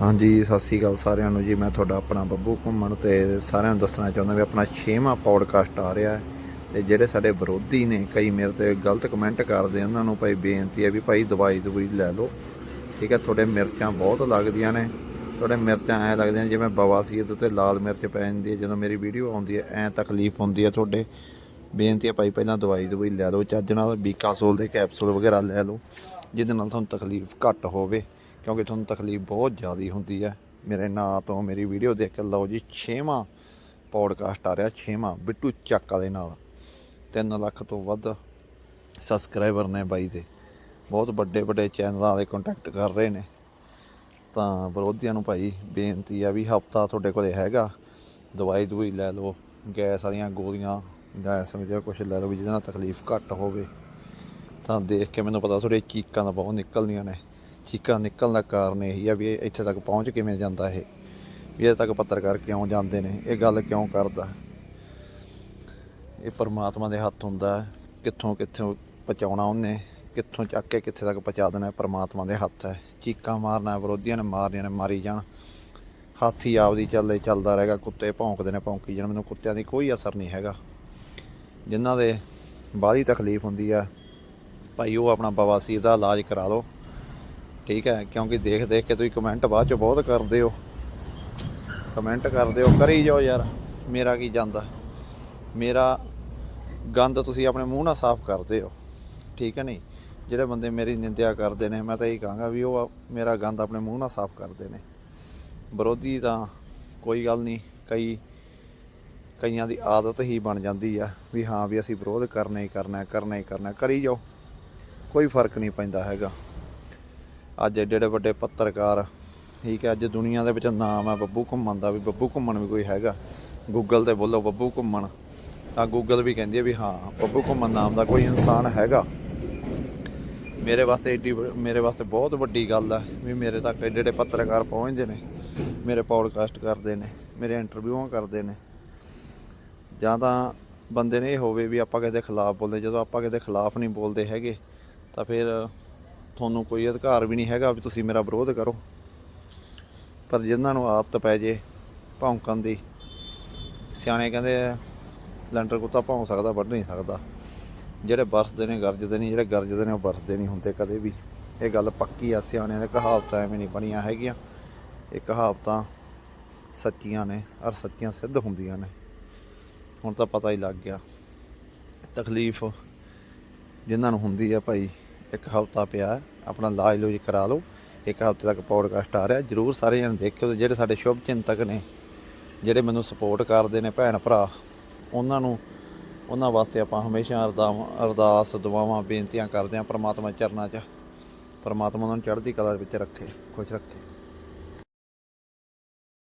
ਹਾਂਜੀ, ਸਤਿ ਸ੍ਰੀ ਅਕਾਲ ਸਾਰਿਆਂ ਨੂੰ ਜੀ। ਮੈਂ ਤੁਹਾਡਾ ਆਪਣਾ ਬੱਬੂ ਘੁੰਮਣ ਤੇ ਸਾਰਿਆਂ ਨੂੰ ਦੱਸਣਾ ਚਾਹੁੰਦਾ ਵੀ ਆਪਣਾ 6ਵਾਂ ਪੌਡਕਾਸਟ ਆ ਰਿਹਾ ਹੈ ਤੇ ਜਿਹੜੇ ਸਾਡੇ ਵਿਰੋਧੀ ਨੇ, ਕਈ ਮੇਰੇ ਤੇ ਗਲਤ ਕਮੈਂਟ ਕਰਦੇ ਉਹਨਾਂ ਨੂੰ ਭਾਈ ਬੇਨਤੀ ਹੈ ਵੀ ਭਾਈ ਦਵਾਈ ਦਵਾਈ ਲੈ ਲਓ। ਠੀਕ ਹੈ, ਤੁਹਾਡੇ ਮਿਰਚਾਂ ਬਹੁਤ ਲੱਗਦੀਆਂ ਨੇ। ਤੁਹਾਡੇ ਮਿਰਚਾਂ ਐ ਲੱਗਦੀਆਂ ਜਿਵੇਂ ਬਵਾਸੀਅਤ ਉੱਤੇ ਲਾਲ ਮਿਰਚ ਪੈ ਜਾਂਦੀ ਹੈ। ਜਦੋਂ ਮੇਰੀ ਵੀਡੀਓ ਆਉਂਦੀ ਹੈ, ਐ ਤਕਲੀਫ ਹੁੰਦੀ ਹੈ ਤੁਹਾਡੇ। ਬੇਨਤੀ ਹੈ ਭਾਈ ਪਹਿਲਾਂ ਦਵਾਈ ਦਵਾਈ ਲੈ ਲਓ, ਚੱਜ ਨਾਲ ਬੀਕਾਸੋਲ ਦੇ ਕੈਪਸੂਲ ਵਗੈਰਾ ਲੈ ਲਓ, ਜਿਹਦੇ ਨਾਲ ਤੁਹਾਨੂੰ ਤਕਲੀਫ ਘੱਟ ਹੋਵੇ। ਕਿਉਂਕਿ ਤੁਹਾਨੂੰ ਤਕਲੀਫ ਬਹੁਤ ਜ਼ਿਆਦਾ ਹੁੰਦੀ ਹੈ। ਮੇਰੇ ਨਾਂ ਤੋਂ ਮੇਰੀ ਵੀਡੀਓ ਦੇਖ ਕੇ ਲਓ ਜੀ 6ਵਾਂ ਪੌਡਕਾਸਟ ਆ ਰਿਹਾ 6ਵਾਂ ਬਿੱਟੂ ਚੱਕ ਦੇ ਨਾਲ। 3 ਲੱਖ ਤੋਂ ਵੱਧ ਸਬਸਕ੍ਰਾਈਬਰ ਨੇ ਬਾਈ ਦੇ। ਬਹੁਤ ਵੱਡੇ ਵੱਡੇ ਚੈਨਲਾਂ ਵਾਲੇ ਕੰਟੈਕਟ ਕਰ ਰਹੇ ਨੇ। ਤਾਂ ਵਿਰੋਧੀਆਂ ਨੂੰ ਭਾਈ ਬੇਨਤੀ ਆ ਵੀ ਹਫਤਾ ਤੁਹਾਡੇ ਕੋਲੇ ਹੈਗਾ। ਦਵਾਈ ਦਵਾਈ ਲੈ ਲਓ, ਗੈਸ ਵਾਲੀਆਂ ਗੋਲੀਆਂ ਗੈਸ ਵਿੱਚ ਕੁਝ ਲੈ ਲਓ ਵੀ ਜਿਹਦੇ ਨਾਲ ਤਕਲੀਫ ਘੱਟ ਹੋਵੇ। ਤਾਂ ਦੇਖ ਕੇ ਮੈਨੂੰ ਪਤਾ ਤੁਹਾਡੇ ਚੀਕਾਂ ਤਾਂ ਬਹੁਤ ਨਿਕਲਦੀਆਂ ਨੇ। ਚੀਕਾਂ ਨਿਕਲਣ ਦਾ ਕਾਰਨ ਇਹੀ ਆ ਵੀ ਇਹ ਇੱਥੇ ਤੱਕ ਪਹੁੰਚ ਕਿਵੇਂ ਜਾਂਦਾ ਇਹ? ਵੀ ਇੱਥੇ ਤੱਕ ਪੱਤਰਕਾਰ ਕਿਉਂ ਜਾਂਦੇ ਨੇ? ਇਹ ਗੱਲ ਕਿਉਂ ਕਰਦਾ? ਇਹ ਪਰਮਾਤਮਾ ਦੇ ਹੱਥ ਹੁੰਦਾ ਕਿੱਥੋਂ ਕਿੱਥੋਂ ਪਹੁੰਚਾਉਣਾ ਉਹਨੇ? ਕਿੱਥੋਂ ਚੱਕ ਕੇ ਕਿੱਥੇ ਤੱਕ ਪਹੁੰਚਾ ਦੇਣਾ ਪਰਮਾਤਮਾ ਦੇ ਹੱਥ ਹੈ? ਚੀਕਾਂ ਮਾਰਨਾ, ਵਿਰੋਧੀਆਂ ਨੇ ਮਾਰਨੀਆਂ ਨੇ ਮਾਰੀ ਜਾਣ। ਹਾਥੀ ਆਪਦੀ ਚੱਲੇ, ਚੱਲਦਾ ਰਹੇਗਾ, ਕੁੱਤੇ ਭੌਂਕਦੇ ਨੇ, ਭੌਂਕੀ ਜਾਣ। ਮੈਨੂੰ ਕੁੱਤਿਆਂ ਦੀ ਕੋਈ ਅਸਰ ਨਹੀਂ ਹੈਗਾ। ਜਿਨ੍ਹਾਂ ਦੇ ਬਾਹਲੀ ਤਕਲੀਫ ਹੁੰਦੀ ਆ, ਭਾਈ ਉਹ ਆਪਣਾ ਬਵਾਸੀਰ ਦਾ ਇਲਾਜ ਕਰਾ ਲਓ। ਠੀਕ ਹੈ, ਕਿਉਂਕਿ ਦੇਖ ਦੇਖ ਕੇ ਤੁਸੀਂ ਕਮੈਂਟ ਬਾਅਦ ਚ ਬਹੁਤ ਕਰਦੇ ਹੋ। ਕਮੈਂਟ ਕਰਦੇ ਹੋ, ਕਰੀ ਜਾਓ ਯਾਰ, ਮੇਰਾ ਕੀ ਜਾਂਦਾ। ਮੇਰਾ ਗੰਦ ਤੁਸੀਂ ਆਪਣੇ ਮੂੰਹ ਨਾਲ ਸਾਫ਼ ਕਰਦੇ ਹੋ, ਠੀਕ ਹੈ ਨਹੀਂ? ਜਿਹੜੇ ਬੰਦੇ ਮੇਰੀ ਨਿੰਦਿਆ ਕਰਦੇ ਨੇ, ਮੈਂ ਤਾਂ ਇਹ ਕਹਾਂਗਾ ਵੀ ਉਹ ਮੇਰਾ ਗੰਦ ਆਪਣੇ ਮੂੰਹ ਨਾਲ ਸਾਫ਼ ਕਰਦੇ ਨੇ। ਵਿਰੋਧੀ ਤਾਂ ਕੋਈ ਗੱਲ ਨਹੀਂ, ਕਈ, ਕਈਆਂ ਦੀ ਆਦਤ ਹੀ ਬਣ ਜਾਂਦੀ ਆ ਵੀ ਹਾਂ ਵੀ ਅਸੀਂ ਵਿਰੋਧ ਕਰਨਾ ਹੀ ਕਰਨਾ ਕਰਨਾ ਹੀ ਕਰਨਾ, ਕਰੀ ਜਾਓ। ਕੋਈ ਫ਼ਰਕ ਨਹੀਂ ਪੈਂਦਾ ਹੈਗਾ। ਅੱਜ ਏਡੇ ਏਡੇ ਵੱਡੇ ਪੱਤਰਕਾਰ, ਠੀਕ ਹੈ, ਅੱਜ ਦੁਨੀਆ ਦੇ ਵਿੱਚ ਨਾਮ ਹੈ ਬੱਬੂ ਘੁੰਮਣ ਦਾ ਵੀ, ਬੱਬੂ ਘੁੰਮਣ ਵੀ ਕੋਈ ਹੈਗਾ। ਗੂਗਲ ਤੇ ਬੋਲੋ ਬੱਬੂ ਘੁੰਮਣ, ਤਾਂ ਗੂਗਲ ਵੀ ਕਹਿੰਦੀ ਹੈ ਵੀ ਹਾਂ, ਬੱਬੂ ਘੁੰਮਣ ਨਾਮ ਦਾ ਕੋਈ ਇਨਸਾਨ ਹੈਗਾ। ਮੇਰੇ ਵਾਸਤੇ ਏਡੀ ਮੇਰੇ ਵਾਸਤੇ ਬਹੁਤ ਵੱਡੀ ਗੱਲ ਹੈ ਵੀ ਮੇਰੇ ਤੱਕ ਏਡੇ ਏਡੇ ਪੱਤਰਕਾਰ ਪਹੁੰਚਦੇ ਨੇ, ਮੇਰੇ ਪੌਡਕਾਸਟ ਕਰਦੇ ਨੇ, ਮੇਰੇ ਇੰਟਰਵਿਊਆਂ ਕਰਦੇ ਨੇ। ਜਾਂ ਤਾਂ ਬੰਦੇ ਨੇ ਇਹ ਹੋਵੇ ਵੀ ਆਪਾਂ ਕਿਸੇ ਦੇ ਖਿਲਾਫ ਬੋਲਦੇ, ਜਦੋਂ ਆਪਾਂ ਕਿਸੇ ਦੇ ਖਿਲਾਫ ਨਹੀਂ ਬੋਲਦੇ ਹੈਗੇ, ਤਾਂ ਫਿਰ ਤੁਹਾਨੂੰ ਕੋਈ ਅਧਿਕਾਰ ਵੀ ਨਹੀਂ ਹੈਗਾ ਵੀ ਤੁਸੀਂ ਮੇਰਾ ਵਿਰੋਧ ਕਰੋ। ਪਰ ਜਿਨ੍ਹਾਂ ਨੂੰ ਆਦਤ ਪੈ ਜੇ ਭੌਂਕਣ ਦੀ, ਸਿਆਣੇ ਕਹਿੰਦੇ ਆ, ਲੈਂਟਰ ਕੁੱਤਾ ਭੌਂਕ ਸਕਦਾ, ਵੱਢ ਨਹੀਂ ਸਕਦਾ। ਜਿਹੜੇ ਵਰਸਦੇ ਨੇ, ਗਰਜਦੇ ਨਹੀਂ ਜਿਹੜੇ ਗਰਜਦੇ ਨੇ, ਉਹ ਵਰਸਦੇ ਨਹੀਂ ਹੁੰਦੇ ਕਦੇ ਵੀ। ਇਹ ਗੱਲ ਪੱਕੀ ਆ, ਸਿਆਣਿਆਂ ਦੇ ਕਹਾਵਤਾਂ ਐਵੇਂ ਨਹੀਂ ਬਣੀਆਂ ਹੈਗੀਆਂ। ਇਹ ਕਹਾਵਤਾਂ ਸੱਚੀਆਂ ਨੇ ਔਰ ਸੱਚੀਆਂ ਸਿੱਧ ਹੁੰਦੀਆਂ ਨੇ। ਹੁਣ ਤਾਂ ਪਤਾ ਹੀ ਲੱਗ ਗਿਆ। ਤਕਲੀਫ ਜਿਨ੍ਹਾਂ ਨੂੰ ਹੁੰਦੀ ਆ ਭਾਈ ਇੱਕ ਹਫਤਾ ਪਿਆ ਆਪਣਾ ਇਲਾਜ ਲੂਜ ਕਰਾ ਲਓ। ਇੱਕ ਹਫ਼ਤੇ ਤੱਕ ਪੌਡਕਾਸਟ ਆ ਰਿਹਾ। ਜਰੂਰ ਸਾਰੇ ਜਣ ਦੇਖਿਓ ਜਿਹੜੇ ਸਾਡੇ ਸ਼ੁਭ ਚਿੰਤਕ ਨੇ, ਜਿਹੜੇ ਮੈਨੂੰ ਸਪੋਰਟ ਕਰਦੇ ਨੇ ਭੈਣ ਭਰਾ, ਉਹਨਾਂ ਨੂੰ, ਉਹਨਾਂ ਵਾਸਤੇ ਆਪਾਂ ਹਮੇਸ਼ਾ ਅਰਦਾਸ ਅਰਦਾਸ, ਦੁਆਵਾਂ, ਬੇਨਤੀਆਂ ਕਰਦੇ ਹਾਂ ਪ੍ਰਮਾਤਮਾ ਚਰਨਾਂ 'ਚ। ਪ੍ਰਮਾਤਮਾ ਉਹਨਾਂ ਨੂੰ ਚੜ੍ਹਦੀ ਕਲਾ ਵਿੱਚ ਰੱਖੇ, ਖੁਸ਼ ਰੱਖੇ।